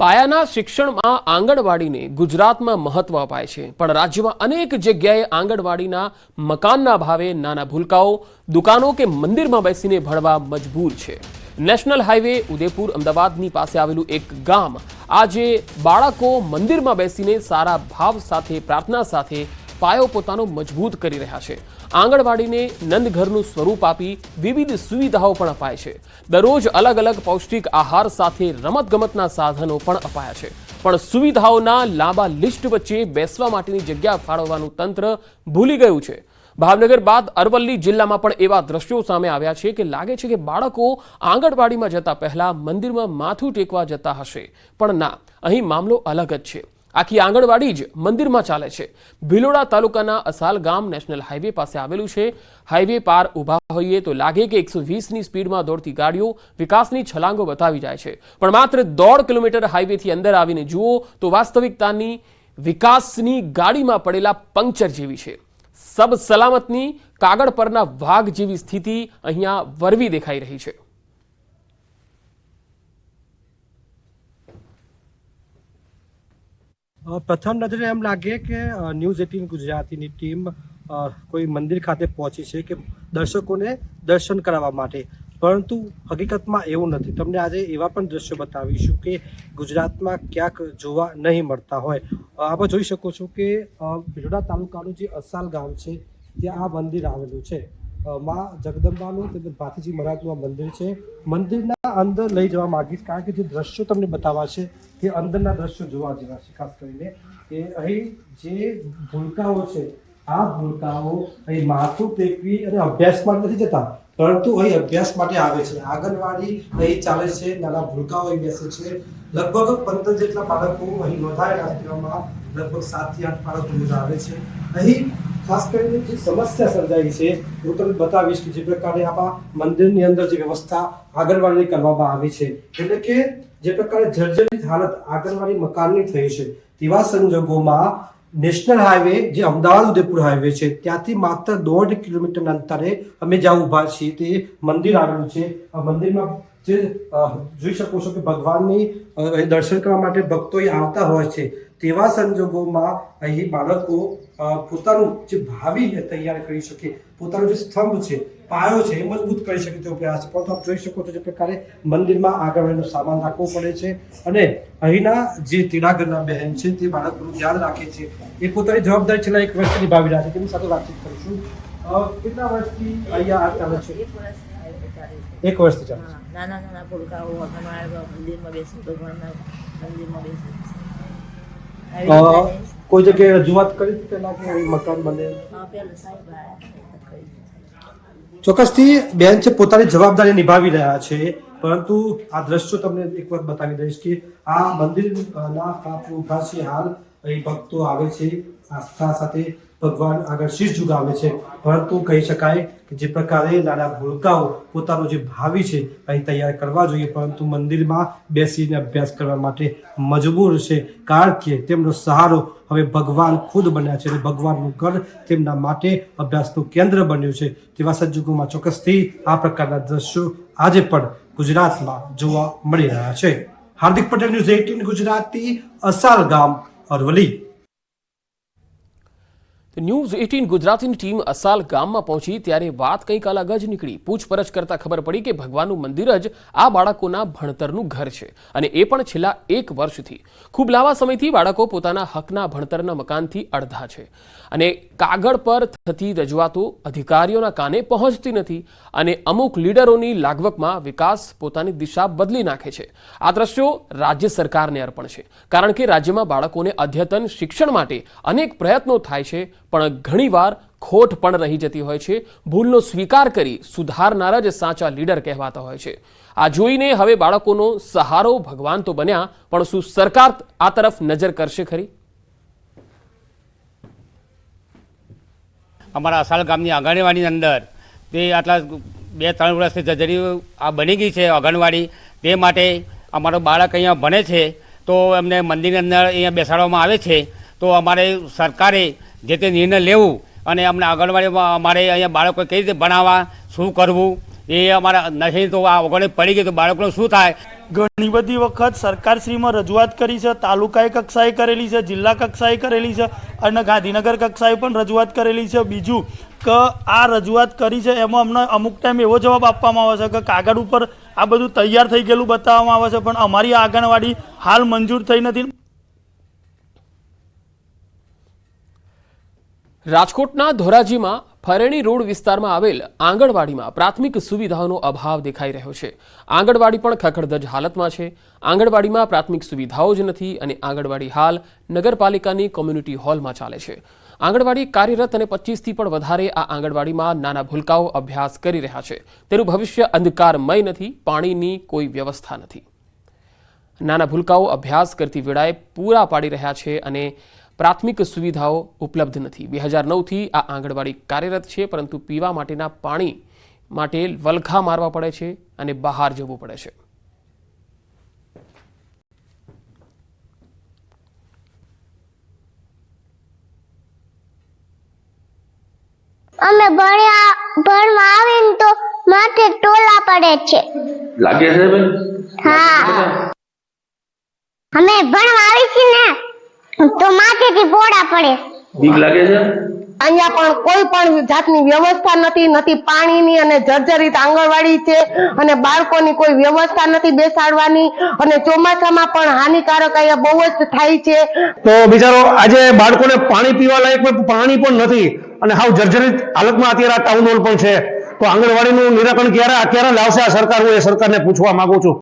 પાયાના શિક્ષણમાં આંગણવાડીને ગુજરાતમાં મહત્વ અપાય છે. પણ રાજ્યમાં અનેક જગ્યાએ આંગણવાડીના મકાનના ભાવે નાના ભૂલકાઓ, દુકાનો કે મંદિરમાં બેસીને ભણવા મજબૂર છે. નેશનલ હાઈવે ઉદયપુર અમદાવાદની પાસે આવેલું એક ગામ આજે બાળકો મંદિરમાં બેસીને સારા ભાવ સાથે, પ્રાર્થના સાથે પાયો પોતાનો મજબૂત કરી રહ્યા છે. આંગણવાડીને નંદઘરનું સ્વરૂપ આપી વિવિધ સુવિધાઓ પણ અપાય છે. દરરોજ અલગ અલગ પૌષ્ટિક આહાર સાથે રમતગમતના સાધનો પણ અપાયા છે. પણ સુવિધાઓના લાંબા લિસ્ટ વચ્ચે બેસવા માટેની જગ્યા ફાળવવાનું તંત્ર ભૂલી ગયું છે. ભાવનગર બાદ અરવલ્લી જિલ્લામાં પણ એવા દ્રશ્યો સામે આવ્યા છે કે લાગે છે કે બાળકો આંગણવાડીમાં જતા પહેલા મંદિરમાં માથું ટેકવા જતા હશે. પણ ના, અહીં મામલો અલગ જ છે. આખી આંગણવાડી જ મંદિરમાં ચાલે છે. ભિલોડા તાલુકાના અસાલ ગામ નેશનલ હાઈવે પાસે આવેલું છે. હાઈવે પાર ઊભા હોઈએ તો લાગે કે એકસો વીસની સ્પીડમાં દોડતી ગાડીઓ વિકાસની છલાંગો બતાવી જાય છે. પણ માત્ર દોઢ કિલોમીટર હાઈવેથી અંદર આવીને જુઓ તો વાસ્તવિકતાની વિકાસની ગાડીમાં પડેલા પંક્ચર જેવી છે. સબ સલામતની કાગળ પરના વાઘ જેવી સ્થિતિ અહીંયા વરવી દેખાઈ રહી છે. પ્રથમ નજરે એમ લાગે કે ન્યૂઝ એટીન ગુજરાતીની ટીમ કોઈ મંદિર ખાતે પહોંચી છે કે દર્શકોને દર્શન કરાવવા માટે. પરંતુ હકીકતમાં એવું નથી. તમને આજે એવા પણ દ્રશ્યો બતાવીશું કે ગુજરાતમાં ક્યાંક જોવા નહીં મળતા હોય. આપણે આપ જોઈ શકો છો કે ભિલોડા તાલુકાનું જે અસાલ ગામ છે, ત્યાં આ મંદિર આવેલું છે. માં જગદંબાનું તેમજ ભાતીજી મહારાજનું આ મંદિર છે. મંદિરના અંદર લઈ જવા માંગીશ કારણ કે જે દ્રશ્યો તમને બતાવવા છે તે અંદરના દ્રશ્યો જોવા જેવા છે, ખાસ કરીને. કે અહીં જે ભૂલકાઓ છે, આ ભૂલકાઓ અહીં માથું ટેકવી અને અભ્યાસ માટે નથી જતા, પરંતુ અહીં અભ્યાસ માટે આવે છે. આંગણવાડી અહીં ચાલે છે, નાના ભૂલકાઓ અહીં બેસે છે. લગભગ પંદર જેટલા બાળકો અહીં નોંધાયેલા લગભગ સાતથી આઠ બાળકો આવે છે. અહીં ખાસ કરીને જે સમસ્યા સર્જાઈ છે, હું તમને બતાવીશ કે જે પ્રકારે આપણા મંદિરની અંદર જે વ્યવસ્થા આંગણવાડી કરવામાં આવી છે. એટલે કે જે પ્રકારે જર્જરિત હાલત આંગણવાડી મકાનની થઈ છે, તેવા સંજોગોમાં નેશનલ હાઈવે જે અમદાવાદ ઉદયપુર હાઈવે છે, ત્યાંથી માત્ર દોઢ કિલોમીટરના અંતરે અમે જ્યાં ઊભા છીએ તે મંદિર આવેલું છે. આ મંદિરમાં જે જોઈ શકો છો કે ભગવાનની દર્શન કરવા માટે ભક્તો આવતા હોય છે. તેવા સંજોગોમાં અહીં બાળકો પોતાનું જે ભાવિ તૈયાર કરી શકે, પોતાનો જે સ્તંભ છે, પાયો છે, એ મજબૂત કરી શકે તેવો પ્રયાસ. છે પરંતુ આપ જોઈ શકો છો જે પ્રકારે મંદિરમાં આગળ સામાન રાખવો પડે છે અને અહીંના જે તેડાગરના બહેન છે તે બાળકોનું ધ્યાન રાખે છે. એ પોતાની જવાબદારી છેલ્લા એક વર્ષથી નિભાવી રહ્યા છે. તેની સાથે વાતચીત કરીશું. કેટલા વર્ષથી અહીંયા આ ચાલે છે? ચાલે છે. એક વર્ષથી ચાલે નાના નાના પુલકાઓ અગણવાડા મંદિરમાં બેસી ભગવાનના મંદિરમાં બેસી કોઈ જગ્યાએ રજૂઆત કરી પેલા કે મકાન બને. ચોક્કસથી બેન છે પોતાની જવાબદારી નિભાવી રહ્યા છે પરંતુ આ દ્રશ્યો તમને એક વખત બતાવી દઈશ કે આ મંદિરના ઊભા હાલ અહીં ભક્તો આવે છે આસ્થા સાથે ભગવાન આગળ શીશ ઝુકાવે છે. પરંતુ કહી શકાય કે જે પ્રકારે નાના ભૂલકાઓ પોતાનું જે ભાવિ છે, અહીં તૈયાર કરવા જોઈએ. પરંતુ મંદિરમાં બેસીને અભ્યાસ કરવા માટે મજબૂર છે, કારણ કે તેમનો સહારો હવે ભગવાન ખુદ બન્યા છે અને ભગવાનનું ઘર તેમના માટે અભ્યાસનું કેન્દ્ર બન્યું છે. તેવા સંજોગોમાં ચોક્કસથી આ પ્રકારના દ્રશ્યો આજે પણ ગુજરાતમાં જોવા મળી રહ્યા છે. હાર્દિક પટેલ ન્યૂઝ એઇટીન ગુજરાતી અસાલ ગામ અરવલી ન્યૂઝ એટીન ગુજરાતીની ટીમ અસાલ ગામમાં પહોંચી ત્યારે વાત કંઈક અલગ જ નીકળી. પૂછપરછ કરતા ખબર પડી કે ભગવાનનું મંદિર જ આ બાળકોના ભણતરનું ઘર છે અને એ પણ છેલ્લા એક વર્ષથી. ખૂબ લાંબા સમયથી બાળકો પોતાના હકના ભણતરના મકાનથી અડધા છે અને કાગળ પર થતી રજૂઆતો અધિકારીઓના કાને પહોંચતી નથી અને અમુક લીડરોની લાગવકમાં વિકાસ પોતાની દિશા બદલી નાખે છે. આ દ્રશ્યો રાજ્ય સરકારને અર્પણ છે. કારણ કે રાજ્યમાં બાળકોને અદ્યતન શિક્ષણ માટે અનેક પ્રયત્નો થાય છે પણ ઘણીવાર ખોટ પણ રહી જતી હોય છે. ભૂલનો સ્વીકાર કરી સુધારનારા જ સાચા લીડર કહેવાતા હોય છે. આ જોઈને હવે બાળકોનો સહારો ભગવાન તો બન્યા, પણ શું સરકાર આ તરફ નજર કરશે ખરી? અમારા અસાલ ગામની આંગણવાડીની અંદર તે આટલા બે ત્રણ વર્ષથી જજરી આ બની ગઈ છે આંગણવાડી. તે માટે અમારો બાળક અહીંયા ભણે છે. તો એમને મંદિરની અંદર અહીંયા બેસાડવામાં આવે છે. તો અમારે સરકારે જે તે નિર્ણય લેવું અને અમને આંગણવાડીમાં અમારે અહીંયા બાળકો કઈ રીતે ભણાવવા, શું કરવું, એ અમારા નથી તો આ ઓગણે પડી ગઈ તો બાળકોનું શું થાય? ઘણી બધી વખત સરકારશ્રીમાં રજૂઆત કરી છે, તાલુકાએ કક્ષાએ કરેલી છે, જિલ્લા કક્ષાએ કરેલી છે અને ગાંધીનગર કક્ષાએ પણ રજૂઆત કરેલી છે. બીજું કે આ રજૂઆત કરી છે એમાં અમને અમુક ટાઈમ એવો જવાબ આપવામાં આવે છે કે કાગળ ઉપર આ બધું તૈયાર થઈ ગયેલું બતાવવામાં આવે છે, પણ અમારી આંગણવાડી હાલ મંજૂર થઈ નથી. રાજકોટના ધોરાજીમાં ફરેણી રોડ વિસ્તારમાં આવેલ આંગણવાડીમાં પ્રાથમિક સુવિધાઓનો અભાવ દેખાઈ રહ્યો છે. આંગણવાડી પણ ખખડધજ હાલતમાં છે. આંગણવાડીમાં પ્રાથમિક સુવિધાઓ જ નથી અને આંગણવાડી હાલ નગરપાલિકાની કોમ્યુનિટી હોલમાં ચાલે છે. આંગણવાડી કાર્યરત અને પચીસથી પણ વધારે આ આંગણવાડીમાં નાના ભૂલકાઓ અભ્યાસ કરી રહ્યા છે. તેનું ભવિષ્ય અંધકારમય નથી, પાણીની કોઈ વ્યવસ્થા નથી. નાના ભૂલકાઓ અભ્યાસ કરતી વેળાએ પૂરા પાડી રહ્યા છે અને પ્રાથમિક સુવિધાઓ ઉપલબ્ધ નથી. બે હજાર નવથી આ આંગણવાડી કાર્યરત છે પરંતુ પીવા માટેના પાણી માટે વલખા મારવા પડે છે અને બહાર જવું પડે છે. અમે ભણ્યા ભણવા આવીને તો માથે ટોલા પડે છે. લાગે છે બેન? હા. અમે ભણવા આવી છીએ ને તો માથેથી પોડા પડે. બીક લાગે છે? અહીંયા પણ કોઈ પણ જાતની વ્યવસ્થા નથી નથી પાણીની અને જર્જરિત આંગણવાડી છે અને બાળકોની કોઈ વ્યવસ્થા નથી બેસાડવાની અને ચોમાસામાં પણ હાનિકારક અહીંયા બહુ જ થાય છે. તો બિચારો આજે બાળકોને પાણી પીવા લાયક પાણી પણ નથી અને હાવ જર્જરિત હાલતમાં અત્યારે આ ટાઉન હોલ પણ છે. તો આંગણવાડીનું નિરાકરણ ક્યારે ક્યારે લાવશે આ સરકાર? હું એ સરકારને પૂછવા માંગુ છું.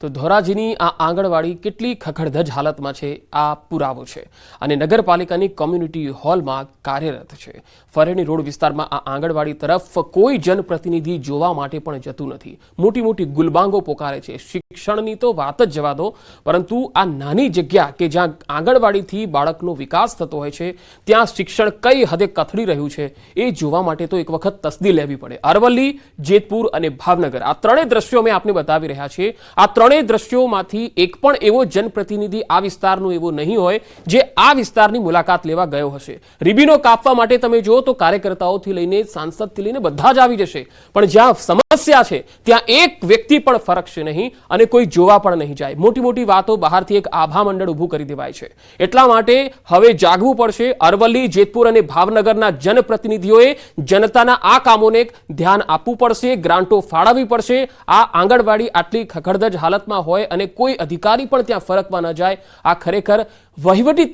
તો ધોરાજીની આ આંગણવાડી કેટલી ખખડધજ હાલતમાં છે, આ પુરાવો છે. અને નગરપાલિકાની કોમ્યુનિટી હોલમાં કાર્યરત છે. ફરેણી રોડ વિસ્તારમાં આ આંગણવાડી તરફ કોઈ જનપ્રતિનિધિ જોવા માટે પણ જતું નથી. મોટી મોટી ગુલબાંગો પોકારે છે. શિક્ષણની તો વાત જ જવા દો, પરંતુ આ નાની જગ્યા કે જ્યાં આંગણવાડીથી બાળકનો વિકાસ થતો હોય છે, ત્યાં શિક્ષણ કઈ હદે કથળી રહ્યું છે, એ જોવા માટે તો એક વખત તસદી લેવી પડે. અરવલ્લી, જેતપુર અને ભાવનગર આ ત્રણેય દ્રશ્યો અમે આપને બતાવી રહ્યા છીએ. આ ત્રણેય દ્રશ્યોમાંથી એક પણ એવો જનપ્રતિનિધિ આ વિસ્તારનો એવો નહીં હોય જે આ વિસ્તારની મુલાકાત લેવા ગયો હશે. રિબીનો કાપવા માટે તમે જુઓ તો કાર્યકર્તાઓથી લઈને સાંસદથી લઈને બધા જ આવી જશે. પણ જ્યાં સમસ્યા છે, ત્યાં એક વ્યક્તિ પણ ફરકશે નહીં અને કોઈ જોવા પણ નહીં જાય. મોટી મોટી વાતો બહારથી એક આભા મંડળ ઊભું કરી દેવાય છે. એટલા માટે હવે જાગવું પડશે. અરવલ્લી, જેતપુર અને ભાવનગરના જનપ્રતિનિધિઓએ જનતાના આ કામોને ધ્યાન આપવું પડશે. ગ્રાન્ટો ફાળવવી પડશે. આ આંગણવાડી આટલી ખખડધજ હાલતમાં હોય અને કોઈ અધિકારી પણ ત્યાં ફરકવા ન જાય, આ ખરેખર વહીવટી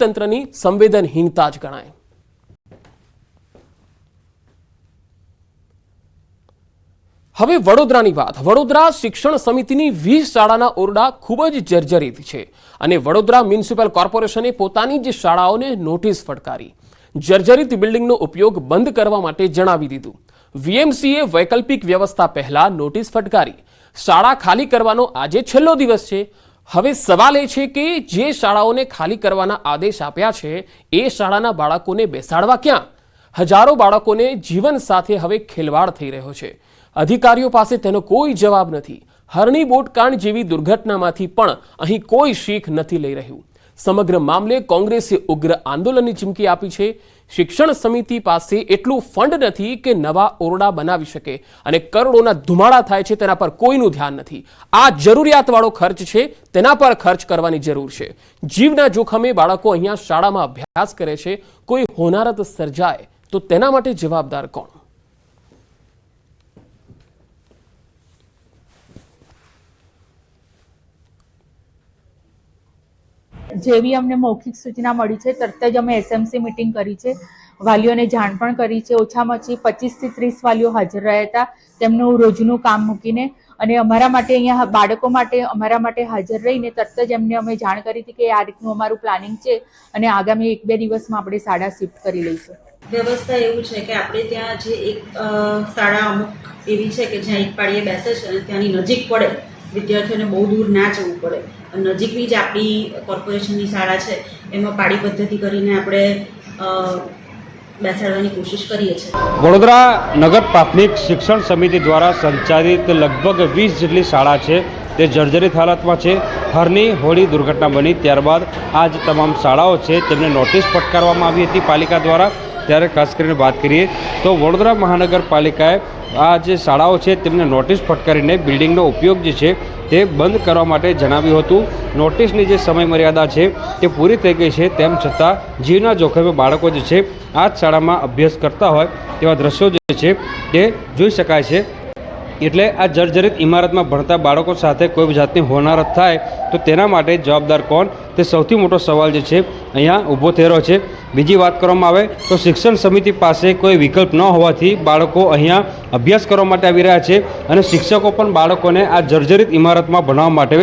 સંવેદનહીનતા જ ગણાય. હવે વડોદરાની વાત. વડોદરા શિક્ષણ સમિતિની વીસ શાળાના ઓરડા ખૂબ જ જર્જરિત છે અને વડોદરા મ્યુનિસિપલ કોર્પોરેશને પોતાની જ શાળાઓને નોટિસ ફટકારી. જર્જરિત બિલ્ડિંગનો ઉપયોગ બંધ કરવા માટે જણાવી દીધું. વીએમસીએ વૈકલ્પિક વ્યવસ્થા પહેલા નોટિસ ફટકારી. શાળા ખાલી કરવાનો આજે છેલ્લો દિવસ છે. હવે સવાલ એ છે કે જે શાળાઓને ખાલી કરવાના આદેશ આપ્યા છે, એ શાળાના બાળકોને બેસાડવા ક્યાં? હજારો બાળકોને જીવન સાથે હવે ખેલવાડ થઈ રહ્યો છે. અધિકારીઓ પાસે તેનો કોઈ જવાબ નથી. હરણી બોટકાંડ જેવી દુર્ઘટનામાંથી પણ અહીં કોઈ શીખ નથી લઈ રહ્યું. સમગ્ર મામલે કોંગ્રેસે ઉગ્ર આંદોલનની ચીમકી આપી છે. શિક્ષણ સમિતિ પાસે એટલું ફંડ નથી કે નવા ઓરડા બનાવી શકે અને કરોડોના ધુમાડા થાય છે તેના પર કોઈનું ધ્યાન નથી. આ જરૂરિયાતવાળો ખર્ચ છે, તેના પર ખર્ચ કરવાની જરૂર છે. જીવના જોખમે બાળકો અહીંયા શાળામાં અભ્યાસ કરે છે, કોઈ હોનારત સર્જાય તો તેના માટે જવાબદાર કોણ? જેવી અમને મૌખિક સૂચના મળી છે, તરત જ અમે એસએમસી મિટિંગ કરી છે. વાલીઓને જાણ પણ કરી છે. ઓછામાં ઓછી પચીસથી ત્રીસ વાલીઓ હાજર રહ્યા હતા. તેમનું રોજનું કામ મૂકીને અને અમારા માટે અહીંયા બાળકો માટે, અમારા માટે હાજર રહીને તરત જ એમને અમે જાણ કરી હતી કે આ રીતનું અમારું પ્લાનિંગ છે અને આગામી એક બે દિવસમાં આપણે શાળા શિફ્ટ કરી લઈશું. વ્યવસ્થા એવું છે કે આપણે ત્યાં જે એક શાળા અમુક એવી છે કે જ્યાં એક પાડીએ બેસે છે અને ત્યાંની નજીક પડે. વિદ્યાર્થીઓને બહુ દૂર ના જવું પડે. નજીકની જ આપણી કોર્પોરેશનની શાળા છે, એમાં પાડી પદ્ધતિ કરીને આપણે બેસાડવાની કોશિશ કરીએ છીએ. વડોદરા નગર પ્રાથમિક શિક્ષણ સમિતિ દ્વારા સંચાલિત લગભગ વીસ જેટલી શાળા છે, તે જર્જરિત હાલતમાં છે. હરની હોળી દુર્ઘટના બની ત્યારબાદ આ જ તમામ શાળાઓ છે, તેમને નોટિસ ફટકારવામાં આવી હતી પાલિકા દ્વારા. ત્યારે ખાસ કરીને વાત કરીએ તો વડોદરા મહાનગરપાલિકાએ આ જે શાળાઓ છે તેમને નોટિસ ફટકારીને બિલ્ડિંગનો ઉપયોગ જે છે તે બંધ કરવા માટે જણાવ્યું હતું. નોટિસની જે સમય મર્યાદા છે તે પૂરી થઈ ગઈ છે, તેમ છતાં જીવના જોખમે બાળકો જે છે આ જ શાળામાં અભ્યાસ કરતા હોય તેવા દ્રશ્યો જે છે તે જોઈ શકાય છે. એટલે આ જર્જરિત ઇમારતમાં ભણતા બાળકો સાથે કોઈ જાતની હોનારત થાય તો તેના માટે જવાબદાર કોણ? તે સૌથી મોટો સવાલ જે છે, અહીંયા ઊભો રહ્યો છે. બીજી વાત કરવામાં આવે તો શિક્ષણ સમિતિ પાસે કોઈ વિકલ્પ ન હોવાથી બાળકો અહીંયા અભ્યાસ કરવા માટે આવી રહ્યા છે અને શિક્ષકો પણ બાળકોને આ જર્જરિત ઇમારતમાં ભણાવવા માટે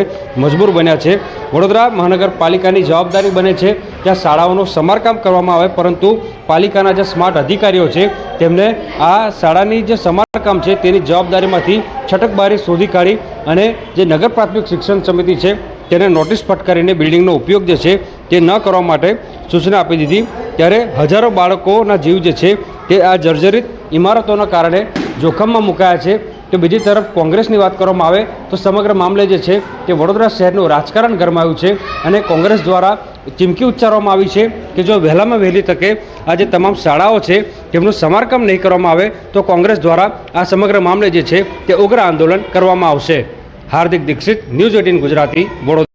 મજબૂર બન્યા છે. વડોદરા મહાનગરપાલિકાની જવાબદારી બને છે ત્યાં શાળાઓનું સમારકામ કરવામાં આવે, પરંતુ પાલિકાના જે સ્માર્ટ અધિકારીઓ છે, તેમને આ શાળાની જે સમારકામ છે તેની જવાબદારીમાંથી છટકબારી શોધી કાઢી અને જે નગર પ્રાથમિક શિક્ષણ સમિતિ છે તેને નોટિસ ફટકારીને બિલ્ડિંગનો ઉપયોગ જે છે તે ન કરવા માટે સૂચના આપી દીધી. ત્યારે હજારો બાળકોના જીવ જે છે તે આ જર્જરિત ઇમારતોના કારણે જોખમમાં મુકાયા છે. તો બીજી તરફ કોંગ્રેસની વાત કરવામાં આવે તો સમગ્ર મામલે જે છે તે વડોદરા શહેરનું રાજકારણ ગરમાયું છે અને કોંગ્રેસ દ્વારા ચીમકી ઉચ્ચારવામાં આવી છે કે જો વહેલામાં વહેલી તકે આ જે તમામ શાળાઓ છે તેમનું સમારકામ નહીં કરવામાં આવે તો કોંગ્રેસ દ્વારા આ સમગ્ર મામલે જે છે તે ઉગ્ર આંદોલન કરવામાં આવશે. Hardik Dixit, news eighteen Gujarati, Vadodara.